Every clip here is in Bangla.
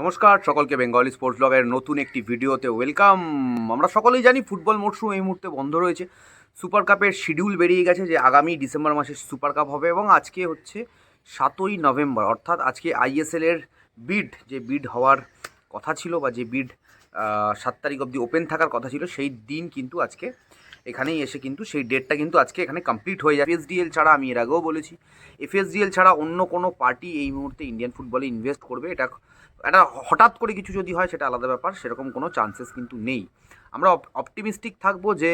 নমস্কার, সকলকে বেঙ্গলি স্পোর্টস ব্লগের নতুন একটি ভিডিওতে ওয়েলকাম। আমরা সকলেই জানি ফুটবল মরশুম এই মুহূর্তে বন্ধ রয়েছে। সুপার কাপের শিডিউল বেরিয়ে গেছে যে আগামী ডিসেম্বর মাসে সুপার কাপ হবে এবং আজকে হচ্ছে সাতই নভেম্বর অর্থাৎ আজকে আইএসএল এর বিড যে বিড হওয়ার কথা ছিল বা যে বিড সাত তারিখ অবধি ওপেন থাকার কথা ছিল, সেই দিন কিন্তু আজকে এখানেই এসে কিন্তু সেই ডেটটা কিন্তু আজকে এখানে কমপ্লিট হয়ে যাবে। এফএসডিএল ছাড়া আমি এর আগেও বলেছি এফএসডিএল ছাড়া অন্য কোনো পার্টি এই মুহূর্তে ইন্ডিয়ান ফুটবলে ইনভেস্ট করবে, এটা একটা হঠাৎ করে কিছু যদি হয়, সেটা আলাদা ব্যাপার, সেরকম কোনো চান্সেস কিন্তু নেই। আমরা অপটিমিস্টিক থাকব যে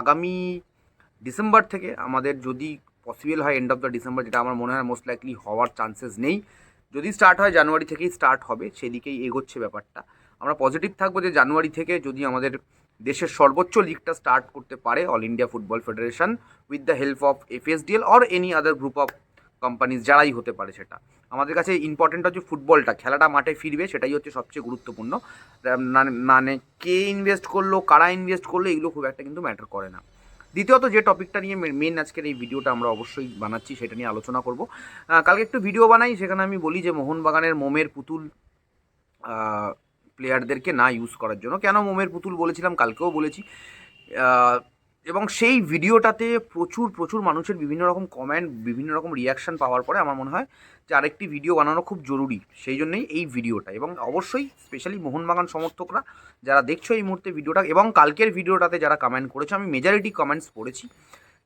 আগামী ডিসেম্বর থেকে আমাদের যদি পসিবল হয় এন্ড অফ দ্য ডিসেম্বর, যেটা আমার মনে হয় মোস্ট লাইকলি হওয়ার চান্সেস নেই, যদি স্টার্ট হয় জানুয়ারি থেকেই স্টার্ট হবে, সেদিকেই এগোচ্ছে ব্যাপারটা। আমরা পজিটিভ থাকব যে জানুয়ারি থেকে যদি আমাদের দেশের সর্বোচ্চ লিগটা স্টার্ট করতে পারে All India Football Federation with the help of FSDL or any other group of companies যারাই হতে পারে সেটা। আমাদের কাছে ইম্পর্টেন্ট হচ্ছে ফুটবলটা খেলাটা মাঠে ফিরবে সেটাই হচ্ছে সবচেয়ে গুরুত্বপূর্ণ। মানে- কে ইনভেস্ট করল, কারা ইনভেস্ট করল, এগুলো খুব একটা কিন্তু ম্যাটার করে না। দ্বিতীয়ত যে টপিকটা নিয়ে মেন আজকের এই ভিডিওটা আমরা অবশ্যই বানাচ্ছি, সেটা নিয়ে আলোচনা করব। কালকে একটু ভিডিও বানাই, সেখানে আমি বলি যে মোহনবাগানের মোমের পুতুল প্লেয়ারদেরকে না ইউজ করার জন্য। কেন মোমের পুতুল বলেছিলাম? কালকেও বলেছি। এবং সেই ভিডিওটাতে প্রচুর প্রচুর মানুষের বিভিন্ন রকম কমেন্ট বিভিন্ন রকম রিয়াকশান পাওয়ার পরে আমার মনে হয় যে আরেকটি ভিডিও বানানো খুব জরুরি। সেই জন্যই এই ভিডিওটা। এবং অবশ্যই স্পেশালি মোহনবাগান সমর্থকরা যারা দেখছ এই মুহূর্তে ভিডিওটা এবং কালকের ভিডিওটাতে যারা কমেন্ট করেছ, আমি মেজরিটি কমেন্টস পড়েছি।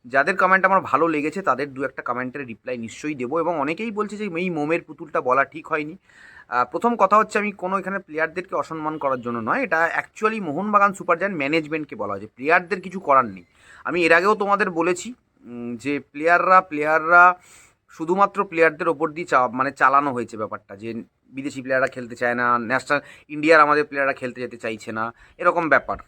যাদের কমেন্ট আমার ভালো লেগেছে, তাদের দু একটা কমেন্টের রিপ্লাই নিশ্চয়ই দেবো। এবং অনেকেই বলছে যে এই মোমের পুতুলটা বলা ঠিক হয়নি। প্রথম কথা হচ্ছে আমি কোনো এখানে প্লেয়ারদেরকে অসম্মান করার জন্য নয়। এটা অ্যাকচুয়ালি মোহনবাগান সুপার জায়ান্ট ম্যানেজমেন্টকে বলা হয়েছে প্লেয়ারদের কিছু করার নেই। আমি এর আগেও তোমাদের বলেছি যে প্লেয়াররা প্লেয়াররা শুধুমাত্র প্লেয়ারদের ওপর দিয়ে চা মানে চালানো হয়েছে ব্যাপারটা, যে বিদেশি প্লেয়াররা খেলতে চায় না, ন্যাশনাল, ইন্ডিয়ার আমাদের প্লেয়াররা খেলতে যেতে চাইছে না, এরকম ব্যাপার।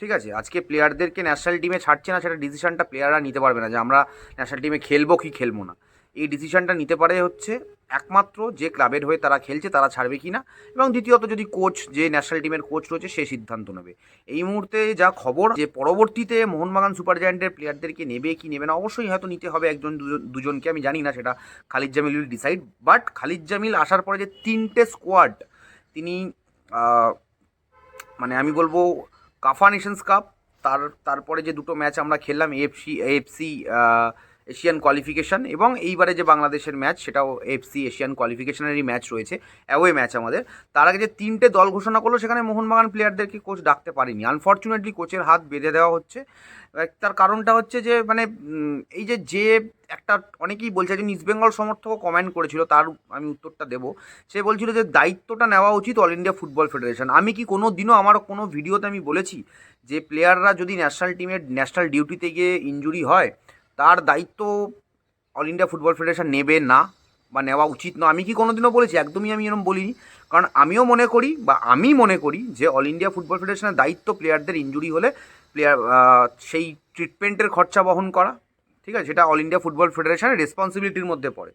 ঠিক আছে? আজকে প্লেয়ারদেরকে ন্যাশনাল টিমে ছাড়ছে না, সেটা ডিসিশনটা প্লেয়াররা নিতে পারবে না, যে আমরা ন্যাশনাল টিমে খেলব কি খেলব না। এই ডিসিশনটা নিতে পারে হচ্ছে একমাত্র যে ক্লাবের হয়ে তারা খেলছে, তারা ছাড়বে কি না এবং দ্বিতীয়ত যদি কোচ যে ন্যাশনাল টিমের কোচ রয়েছে, সে সিদ্ধান্ত নেবে। এই মুহূর্তে যা খবর, যে পরবর্তীতে মোহনবাগান সুপার জায়ান্টের প্লেয়ারদেরকে নেবে, কি নেবে না, অবশ্যই হয়তো নিতে হবে একজন, দুজন, দুজনকে, আমি জানি না সেটা Khalid Jamil will decide but Khalid Jamil আসার পরে যে তিনটে স্কোয়াড তিনি মানে আমি বলব কাফা নেশনস কাপ তার, তারপরে যে দুটো ম্যাচ আমরা খেললাম এএফসি এএফসি এশিয়ান কোয়ালিফিকেশান এবং এইবারে যে বাংলাদেশের ম্যাচ সেটাও এফসি এশিয়ান কোয়ালিফিকেশনেরই ম্যাচ রয়েছে অ্যাওয়ে ম্যাচ আমাদের। তার আগে যে তিনটে দল ঘোষণা করল, সেখানে মোহনবাগান প্লেয়ারদেরকে কোচ ডাকতে পারেনি। আনফর্চুনেটলি কোচের হাত বেঁধে দেওয়া হচ্ছে। তার কারণটা হচ্ছে যে মানে এই যে যে একটা অনেকেই বলছে যে ইস্ট বেঙ্গল সমর্থকও কমেন্ট করেছিল, তার আমি উত্তরটা দেবো। সে বলছিল যে, দায়িত্বটা নেওয়া উচিত অল ইন্ডিয়া ফুটবল ফেডারেশন আমি কি কোনো দিনও আমার কোনো ভিডিওতে আমি বলেছি যে প্লেয়াররা যদি ন্যাশনাল টিমের ন্যাশনাল ডিউটিতে গিয়ে ইনজুরি হয় তার দায়িত্ব অল ইন্ডিয়া ফুটবল ফেডারেশন নেবে না বা নেওয়া উচিত না আমি কি কোনোদিনও বলেছি? একদমই আমি এরকম বলিনি। কারণ আমিও মনে করি বা আমি মনে করি যে অল ইন্ডিয়া ফুটবল ফেডারেশনের দায়িত্ব প্লেয়ারদের ইঞ্জুরি হলে প্লেয়ার সেই ট্রিটমেন্টের খরচা বহন করা, ঠিক আছে? সেটা অল ইন্ডিয়া ফুটবল ফেডারেশনের রেসপন্সিবিলিটির মধ্যে পড়ে।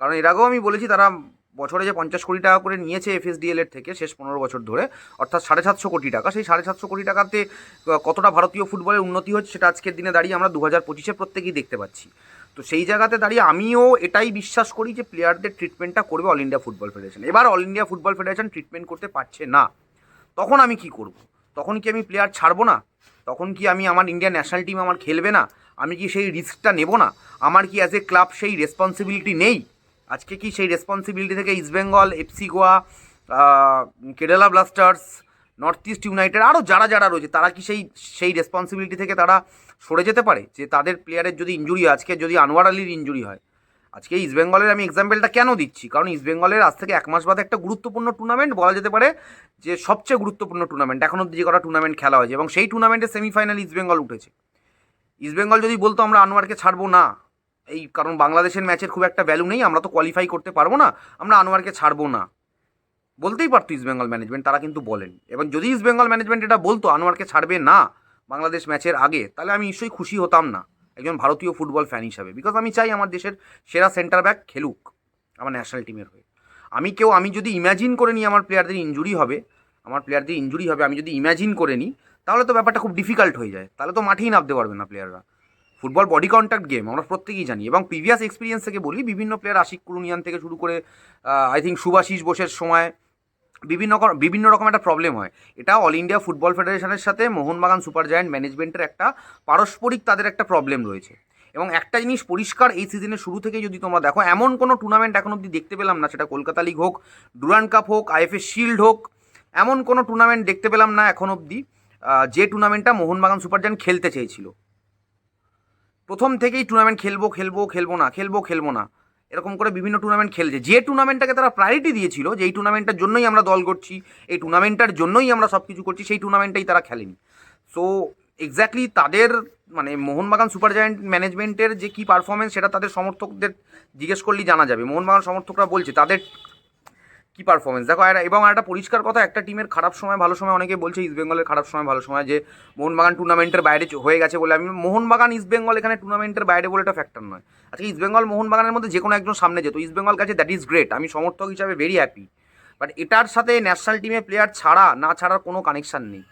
কারণ এর আগেও আমি বলেছি, তারা বছরে যে পঞ্চাশ কোটি টাকা করে নিয়েছে এফএসডিএল এর থেকে শেষ পনেরো বছর ধরে, অর্থাৎ সাড়ে সাতশো কোটি টাকা। সেই সাড়ে সাতশো কোটি টাকাতে কতটা ভারতীয় ফুটবলের উন্নতি হচ্ছে সেটা আজকের দিনে দাঁড়িয়ে আমরা দু হাজার পঁচিশে প্রত্যেকেই দেখতে পাচ্ছি। তো সেই জায়গাতে দাঁড়িয়ে আমিও এটাই বিশ্বাস করি যে প্লেয়ারদের ট্রিটমেন্টটা করবে অল ইন্ডিয়া ফুটবল ফেডারেশন এবার All India Football Federation treatment করতে পারছে না। তখন আমি কি করব? তখন কি আমি প্লেয়ার ছাড়বো না? তখন কি আমি আমার ইন্ডিয়ান ন্যাশনাল টিম আমার খেলবে না? আমি কি সেই রিস্কটা নেব না? আমার কি অ্যাজ এ ক্লাব সেই রেসপন্সিবিলিটি নেই? আজকে কি সেই রেসপন্সিবিলিটি থেকে East Bengal FC Goa Kerala Blasters North East United আরও যারা যারা রয়েছে, তারা কি সেই সেই রেসপন্সিবিলিটি থেকে তারা সরে যেতে পারে? যে তাদের প্লেয়ারের যদি ইঞ্জুরি আজকে যদি আনোয়ার আলীর ইঞ্জুরি হয়, আজকে ইস্টবেঙ্গলের আমি এক্সাম্পলটা কেন দিচ্ছি? কারণ ইস্টবেঙ্গলের আজ থেকে এক মাস বাদে একটা গুরুত্বপূর্ণ টুর্নামেন্ট বলা যেতে পারে, যে সবচেয়ে গুরুত্বপূর্ণ টুর্নামেন্ট এখনও যে কটা টুর্নামেন্ট খেলা হয়েছে, এবং সেই টুর্নামেন্টের সেমিফাইনাল ইস্টবেঙ্গল উঠেছে। ইস্টবেঙ্গল যদি বলতো আমরা আনোয়ারকে ছাড়বো না এই, কারণ বাংলাদেশের ম্যাচের খুব একটা ভ্যালু নেই, আমরা তো কোয়ালিফাই করতে পারব না, আমরা আনোয়ারকে ছাড়বো না। বলতেই পারতো ইস্টবেঙ্গল ম্যানেজমেন্ট তারা কিন্তু বলেন। এবং যদি ইস্টবেঙ্গল ম্যানেজমেন্ট এটা বলতো, আনোয়ারকে ছাড়বে না বাংলাদেশ ম্যাচের আগে, তাহলে আমি নিশ্চয়ই খুশি হতাম না, একজন ভারতীয় ফুটবল ফ্যান হিসাবে। বিকজ আমি চাই আমার দেশের সেরা সেন্টার ব্যাক খেলুক, আমার ন্যাশনাল টিমের হয়ে। আমি কেউ, আমি যদি ইম্যাজিন করে নিই আমার প্লেয়ারদের ইঞ্জুরি হবে, আমার প্লেয়ারদের ইঞ্জুরি হবে, আমি যদি ইম্যাজিন করে নিই, তাহলে তো ব্যাপারটা খুব ডিফিকাল্ট হয়ে যায়। তাহলে তো মাঠেই নামতে পারবে না প্লেয়াররা ফুটবল বডি কন্ট্যাক্ট গেম আমরা প্রত্যেকেই জানি। এবং প্রিভিয়াস এক্সপিরিয়েন্স থেকে বলি, বিভিন্ন প্লেয়ার আশিক কুরুনিয়ান থেকে শুরু করে আই থিঙ্ক সুভাশিস বোসের সময় বিভিন্ন বিভিন্ন রকম একটা প্রবলেম হয়। এটা অল ইন্ডিয়া ফুটবল ফেডারেশনের সাথে মোহনবাগান সুপার জায়ান্ট ম্যানেজমেন্টের একটা পারস্পরিক তাদের একটা প্রবলেম রয়েছে। এবং একটা জিনিস পরিষ্কার এই সিজনের শুরু থেকে যদি তোমরা দেখো, এমন কোনো টুর্নামেন্ট এখন অবধি দেখতে পেলাম না। সেটা কলকাতা লিগ হোক ডুরান কাপ হোক আইএফএ শিল্ড হোক, এমন কোনো টুর্নামেন্ট দেখতে পেলাম না এখন অবধি। যে টুর্নামেন্টটা মোহনবাগান সুপার জায়ান্ট খেলতে চেয়েছিল। প্রথম থেকেই টুর্নামেন্ট খেলব খেলব খেলব না, খেলব খেলব না। এরকম করে বিভিন্ন টুর্নামেন্ট খেলছে। যে টুর্নামেন্টটাকে তারা প্রায়োরিটি দিয়েছিল যে এই টুর্নামেন্টটার জন্যই আমরা দল করছি এই টুর্নামেন্টটার জন্যই আমরা সব কিছু করছি, সেই টুর্নামেন্টটাই তারা খেলেনি। সো এক্স্যাক্টলি তাদের মানে মোহনবাগান সুপার জায়ান্ট ম্যানেজমেন্টের যে কী পারফরমেন্স সেটা তাদের সমর্থকদের জিজ্ঞেস করলেই জানা যাবে। মোহনবাগান সমর্থকরা বলছে, তাদের কি পারফরমেন্স দেখো, আর এবং একটা পরিষ্কার কথা, একটা টিমের খারাপ সময় ভালো সময় অনেকে বলছে ইস্টবেঙ্গলের খারাপ সময় ভালো সময়, যে মোহনবাগান টুর্নামেন্টের বাইরে হয়ে গেছে বলে আমি মোহনবাগান ইস্টবেঙ্গল এখানে টুর্নামেন্টের বাইরে বলে এটা ফ্যাক্টর নয়। আজকে ইস্টবেঙ্গল মোহনবাগানের মধ্যে যে কোনো একজন সামনে যেত ইস্টবেঙ্গল কাছে দ্যাট ইজ গ্রেট আমি সমর্থক হিসাবে ভেরি হ্যাপি বাট এটার সাথে ন্যাশনাল টিমে প্লেয়ার ছাড়া, না ছাড়ার কোনো কানেকশান নেই।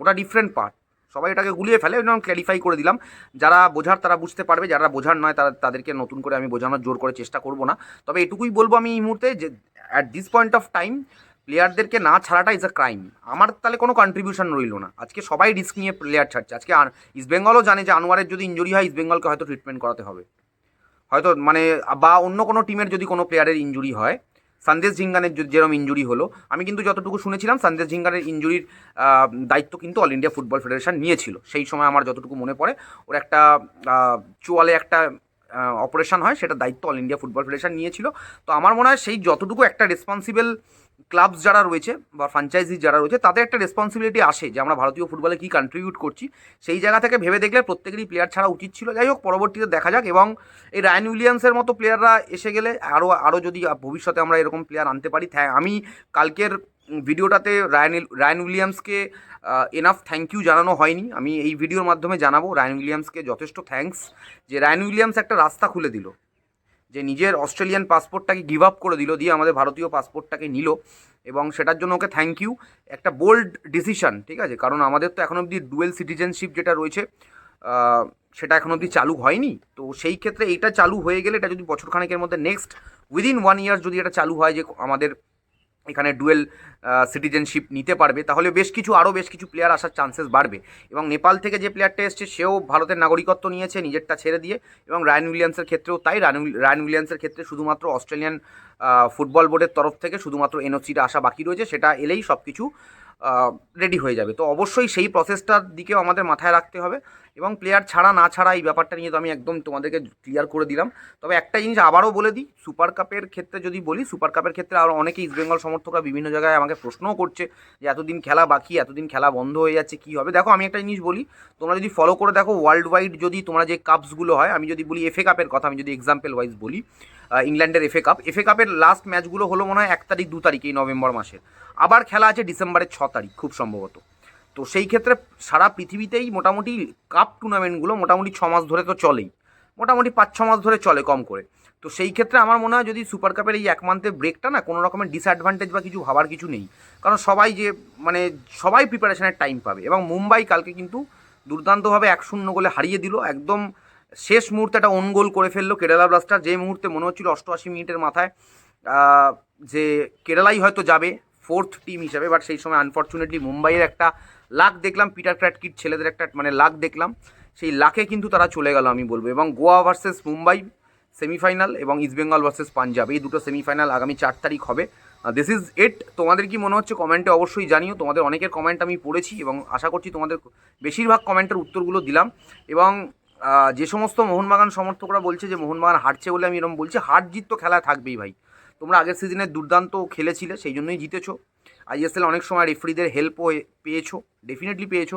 ওটা ডিফারেন্ট পার্ট সবাই এটাকে গুলিয়ে ফেলে এবং ক্ল্যারিফাই করে দিলাম। যারা বোঝার তারা বুঝতে পারবে, যারা বোঝার নয় তারা তাদেরকে নতুন করে আমি বোঝানোর জোর করে চেষ্টা করব না। তবে এটুকুই বলব আমি এই মুহূর্তে যে at this point of time প্লেয়ারদেরকে না ছাড়াটা ইজ আ ক্রাইম আমার তাহলে কোনো কন্ট্রিবিউশন রইল না। আজকে সবাই রিস্ক নিয়ে প্লেয়ার ছাড়ছে। আজকে ইস্টবেঙ্গলও জানে যে আনোয়ারের যদি ইঞ্জুরি হয় ইস্টবেঙ্গলকে হয়তো ট্রিটমেন্ট করাতে হবে। হয়তো মানে বা অন্য কোনো টিমের যদি কোনো প্লেয়ারের ইঞ্জুরি হয় সন্দেশ ঝিঙ্গানের যেরকম ইঞ্জুরি হলো, আমি কিন্তু যতটুকু শুনেছিলাম, সন্দেশ ঝিঙ্গানের ইঞ্জুরির দায়িত্ব কিন্তু অল ইন্ডিয়া ফুটবল ফেডারেশন নিয়েছিল। সেই সময় আমার যতটুকু মনে পড়ে, ওর একটা চোয়ালে একটা অপারেশন হয়, সেটা দায়িত্ব অল ইন্ডিয়া ফুটবল ফেডারেশন নিয়েছিল। তো আমার মনে হয় সেই যতটুকু একটা রেসপন্সিবল ক্লাবস যারা রয়েছে বা ফ্র্যাঞ্চাইজি যারা রয়েছে, তাদের একটা রেসপন্সিবিলিটি আসে যে আমরা ভারতীয় ফুটবলে কী কন্ট্রিবিউট করছি। সেই জায়গা থেকে ভেবে দেখলে প্রত্যেকেরই প্লেয়ার ছাড়া উচিত ছিল। যাই হোক, পরবর্তীতে দেখা যাক এবং এই রায়ন উইলিয়ামসের মতো প্লেয়াররা এসে গেলে আরও আরও যদি ভবিষ্যতে আমরা এরকম প্লেয়ার আনতে পারি থ্যা- আমি কালকের ভিডিওটাতে রায়ন রায়ন উইলিয়ামসকে এনাফ থ্যাংক ইউ জানানো হয়নি। আমি এই ভিডিওর মাধ্যমে জানাব রায়ন উইলিয়ামসকে যথেষ্ট থ্যাঙ্কস যে রায়ন উইলিয়ামস একটা রাস্তা খুলে দিল। যে নিজের অস্ট্রেলিয়ান পাসপোর্টটাকে গিভ আপ করে দিল, দিয়ে আমাদের ভারতীয় পাসপোর্টটাকে নিল, এবং সেটার জন্য ওকে থ্যাংক ইউ একটা বোল্ড ডিসিশন ঠিক আছে? কারণ আমাদের তো এখন অবধি ডুয়েল সিটিজেনশিপ যেটা রয়েছে সেটা এখন অবধি চালু হয়নি। তো সেই ক্ষেত্রে এইটা চালু হয়ে গেলে এটা যদি বছরখানেকের মধ্যে নেক্সট উইদিন ওয়ান ইয়ার যদি এটা চালু হয় যে আমাদের এখানে ডুয়েল সিটিজেনশিপ নিতে পারবে, তাহলে বেশ কিছু, আরও বেশ কিছু প্লেয়ার আসার চান্সেস বাড়বে। এবং নেপাল থেকে যে প্লেয়ারটা এসছে, সেও ভারতের নাগরিকত্ব নিয়েছে নিজেরটা ছেড়ে দিয়ে। এবং রায়ন উইলিয়ামসের ক্ষেত্রেও তাই, রায়ন উইল- রায়ন উইলিয়ামসের ক্ষেত্রে শুধুমাত্র অস্ট্রেলিয়ান ফুটবল বোর্ডের তরফ থেকে শুধুমাত্র এনওসিটা আসা বাকি রয়েছে, সেটা এলেই সব কিছু রেডি হয়ে যাবে। তো অবশ্যই সেই প্রসেসটার দিকেও আমাদের মাথায় রাখতে হবে এবং প্লেয়ার ছাড়া না ছাড়া এই ব্যাপারটা নিয়ে তো আমি একদম তোমাদেরকে ক্লিয়ার করে দিলাম। তবে একটা জিনিস আবারও বলে দিই সুপার কাপের ক্ষেত্রে যদি বলি সুপার কাপের ক্ষেত্রে আরও অনেকে ইস্টবেঙ্গল সমর্থকরা বিভিন্ন জায়গায় আমাকে প্রশ্নও করছে যে, এতদিন খেলা বাকি, এতদিন খেলা বন্ধ হয়ে যাচ্ছে, কী হবে? দেখো, আমি একটা জিনিস বলি, তোমরা যদি ফলো করে দেখো ওয়ার্ল্ড ওয়াইড যদি তোমরা যে কাপসগুলো হয়, আমি যদি বলি এফএ কাপের কথা, আমি যদি এক্সাম্পল ওয়াইজ বলি ইংল্যান্ডের এফএ কাপ এফএ কাপের লাস্ট ম্যাচগুলো হলো মনে হয় এক তারিখ, দু তারিখ এই নভেম্বর মাসের। আবার খেলা আছে ডিসেম্বরের ছ তারিখ, খুব সম্ভবত। তো সেই ক্ষেত্রে সারা পৃথিবীতেই মোটামুটি কাপ টুর্নামেন্টগুলো মোটামুটি ছ মাস ধরে তো চলেই। মোটামুটি পাঁচ, ছ মাস ধরে চলে কম করে। তো সেই ক্ষেত্রে আমার মনে হয় যদি সুপার কাপের এই এক মান্থের ব্রেকটা না কোনো রকমের ডিসঅ্যাডভান্টেজ বা কিছু ভাবার কিছু নেই। কারণ সবাই যে মানে সবাই প্রিপারেশনের টাইম পাবে এবং মুম্বাই কালকে কিন্তু দুর্দান্তভাবে এক শূন্য গোলে হারিয়ে দিল। একদম শেষ মুহূর্তে একটা অন গোল করে ফেলল কেরালা ব্লাস্টার যে মুহূর্তে মনে হচ্ছিল অষ্টআশি মিনিটের মাথায় যে কেরালাই হয়তো যাবে ফোর্থ টিম হিসাবে বাট সেই সময় আনফর্চুনেটলি মুম্বাইয়ের একটা লাক দেখলাম, পিটার ক্র্যাটকিট ছেলেদের একটা মানে লাক দেখলাম। সেই লাকে কিন্তু তারা চলে গেল আমি বলব। এবং গোয়া ভার্সেস মুম্বাই সেমিফাইনাল এবং ইস্টবেঙ্গল ভার্সেস পাঞ্জাব এই দুটো সেমিফাইনাল আগামী চার তারিখ হবে। দিস ইজ ইট তোমাদের কি মনে হচ্ছে? কমেন্টে অবশ্যই জানিও। তোমাদের অনেকের কমেন্ট আমি পড়েছি এবং আশা করছি তোমাদের বেশিরভাগ কমেন্টের উত্তরগুলো দিলাম। এবং যে সমস্ত মোহনবাগান সমর্থকরা বলছে যে, মোহনবাগান হারছে বলে আমি এরকম বলছি, হার জিত তো খেলা থাকবেই ভাই। তোমরা আগের সিজনে দুর্দান্ত খেলেছিলে, সেই জন্যই জিতেছো। আইএসএল অনেক সময় রেফারিদের হেল্পও পেয়েছ ডেফিনেটলি পেয়েছ,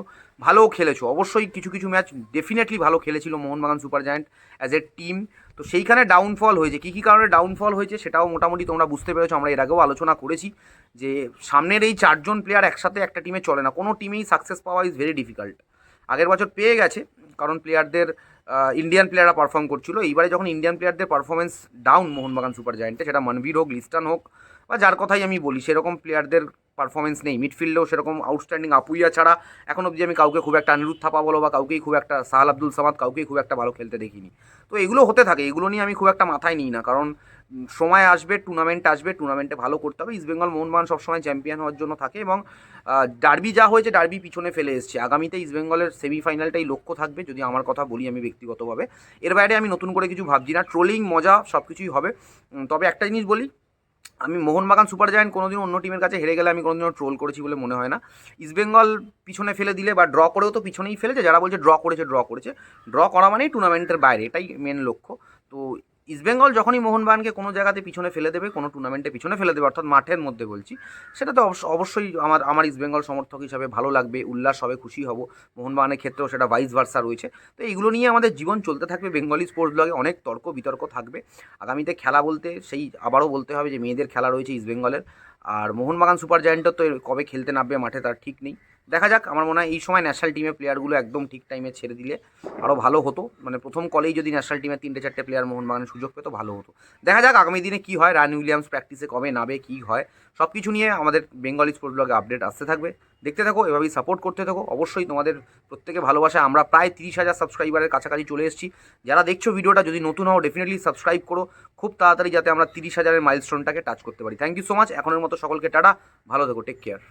ভালোও খেলেছো। অবশ্যই কিছু কিছু ম্যাচ ডেফিনেটলি ভালো খেলেছিল Mohun Bagan super giant as a team তো সেইখানে ডাউনফল হয়েছে। কী কী কারণে ডাউনফল হয়েছে সেটাও মোটামুটি তোমরা বুঝতে পেরেছ, আমরা এর আগেও আলোচনা করেছি যে সামনের এই চারজন প্লেয়ার একসাথে একটা টিমে চলে না। কোনো টিমেই সাকসেস পাওয়া ইজ ভেরি ডিফিকাল্ট আগের বছর পেয়ে গেছে, কারণ প্লেয়ারদের ইন্ডিয়ান প্লেয়াররা পারফর্ম করছিল। এইবারে যখন ইন্ডিয়ান প্লেয়ারদের পারফরমেন্স ডাউন মোহনবাগান সুপার জায়েন্টে সেটা মনবীর হোক, লিস্টান হোক বা যার কথাই আমি বলি, সেরকম প্লেয়ারদের পারফরমেন্স নেই। মিডফিল্ডেও সেরকম আউটস্ট্যান্ডিং আপুইয়া ছাড়া এখন অবধি আমি কাউকে খুব একটা অনিরুদ্ধ থাপা বলো বা কাউকেই খুব একটা সাহাল আব্দুল সামাদ কাউকেই খুব একটা ভালো খেলতে দেখিনি। তো এগুলো হতে থাকে, এগুলো নিয়ে আমি খুব একটা মাথায় নিই না। কারণ সময় আসবে টুর্নামেন্ট আসবে টুর্নামেন্টে ভালো করতে হবে। ইস্টবেঙ্গল মোহনবাগান সবসময় চ্যাম্পিয়ন হওয়ার জন্য থাকে এবং ডার্বি যা হয়েছে ডার্বি পিছনে ফেলে এসছে। আগামীতে ইস্টবেঙ্গলের সেমিফাইনালটাই লক্ষ্য থাকবে, যদি আমার কথা বলি আমি ব্যক্তিগতভাবে। এর বাইরে আমি নতুন করে কিছু ভাবছি না। ট্রোলিং মজা সব কিছুই হবে তবে একটা জিনিস বলি আমি মোহনবাগান সুপার জায়ান্ট কোনোদিন অন্য টিমের কাছে হেরে গেলে আমি কোনোদিনও ট্রোল করেছি বলে মনে হয় না। ইস্টবেঙ্গল পিছনে ফেলে দিলে বা ড্র করেও তো পিছনেই ফেলেছে, যারা বলছে ড্র করেছে ড্র করেছে। ড্র করা মানেই টুর্নামেন্টের বাইরে, এটাই মেন লক্ষ্য। তো ইস্টবেঙ্গল যখনই মোহনবাগানকে কোনো জায়গাতে পিছনে ফেলে দেবে, কোনো টুর্নামেন্টে পিছনে ফেলে দেবে, অর্থাৎ মাঠের মধ্যে বলছি, সেটা তো অবশ্য- অবশ্যই আমার আমার ইস্টবেঙ্গল সমর্থক হিসাবে ভালো লাগবে, উল্লাস হবে, খুশি হব। মোহনবাগানের ক্ষেত্রেও সেটা ভাইস ভার্সা রয়েছে। তো এইগুলো নিয়ে আমাদের জীবন চলতে থাকবে। বেঙ্গলি স্পোর্টস ব্লগে অনেক তর্ক, বিতর্ক থাকবে। আগামীতে খেলা বলতে সেই আবারও বলতে হবে যে, মেয়েদের খেলা রয়েছে ইস্টবেঙ্গলের আর মোহনবাগান সুপার জায়েন্টের তো কবে খেলতে নামবে মাঠে তার ঠিক নেই। দেখা যাক, আমার মনে হয় এই সময় ন্যাশনাল টিমের প্লেয়ারগুলো একদম ঠিক টাইমে ছেড়ে দিলে আরও ভালো হতো। মানে প্রথম কলেই যদি ন্যাশনাল টিমের তিনটে চারটে প্লেয়ার মোহনবাগানের সুযোগ পেতো, ভালো হতো। দেখা যাক, আগামী দিনে কী হয় রান উইলিয়ামস প্র্যাকটিসে কবে নাবে কী হয় সব কিছু নিয়ে আমাদের বেঙ্গলি স্পোর্টস ব্লগে আপডেট আসতে থাকবে। দেখতে থাকো, এভাবেই সাপোর্ট করতে থাকো। অবশ্যই তোমাদের প্রত্যেকে ভালোবাসা আমরা প্রায় তিরিশ হাজার সাবস্ক্রাইবারের কাছাকাছি চলে এসেছি। যারা দেখছ ভিডিওটা, যদি নতুন হও ডেফিনেটলি সাবস্ক্রাইব করো। খুব তাড়াতাড়ি যাতে আমরা তিরিশ হাজারের মাইলস্টোনটাকে টাচ করতে পারি। থ্যাংক ইউ সো মাচ এখনের মতো সকলকে টাটা। ভালো থেকো। Take care